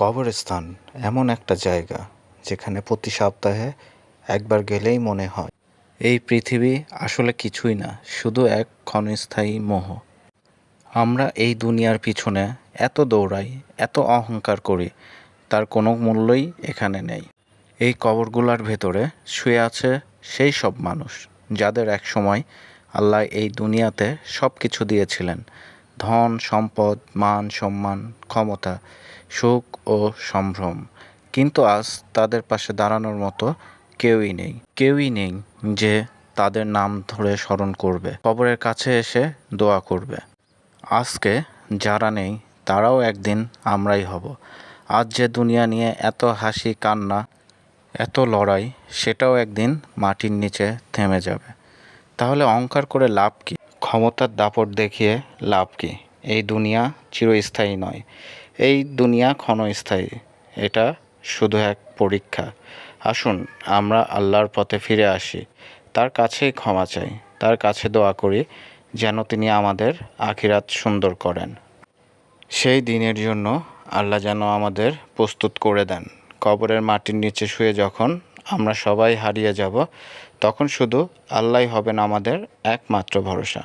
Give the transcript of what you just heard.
কবরস্থান এমন একটা জায়গা যেখানে প্রতি সপ্তাহে একবার গেলেই মনে হয়। এই পৃথিবী আসলে কিছুই না, শুধু এক ক্ষণস্থায়ী মোহ। আমরা এই দুনিয়ার পিছনে এত দৌড়াই, এত অহংকার করি, তার কোনো মূল্যই এখানে নেই। এই কবরগুলার ভেতরে শুয়ে আছে সেই সব মানুষ, যাদের এক সময় আল্লাহ এই দুনিয়াতে সব কিছু দিয়েছিলেন। ধন, সম্পদ, মান, সম্মান, ক্ষমতা, সুখ ও সম্ভ্রম। কিন্তু আজ তাদের পাশে দাঁড়ানোর মতো কেউই নেই। কেউই নেই যে তাদের নাম ধরে স্মরণ করবে, কবরের কাছে এসে দোয়া করবে। আজকে যারা নেই, তারাও একদিন আমরাই হব। আজ যে দুনিয়া নিয়ে এত হাসি, কান্না, এত লড়াই, সেটাও একদিন মাটির নিচে থেমে যাবে। তাহলে অহংকার করে লাভ কি? ক্ষমতার দাপট দেখিয়ে লাভ কি? এই দুনিয়া চিরস্থায়ী নয়। এই দুনিয়া ক্ষণস্থায়ী। এটা শুধু এক পরীক্ষা। আসুন, আমরা আল্লাহর পথে ফিরে আসি। তার কাছেই ক্ষমা চাই। তার কাছে দোয়া করি, যেন তিনি আমাদের আখিরাত সুন্দর করেন। সেই দিনের জন্য আল্লাহ যেন আমাদের প্রস্তুত করে দেন। কবরের মাটির নিচে শুয়ে যখন আমরা সবাই হারিয়ে যাব, তখন শুধু আল্লাহই হবেন আমাদের একমাত্র ভরসা।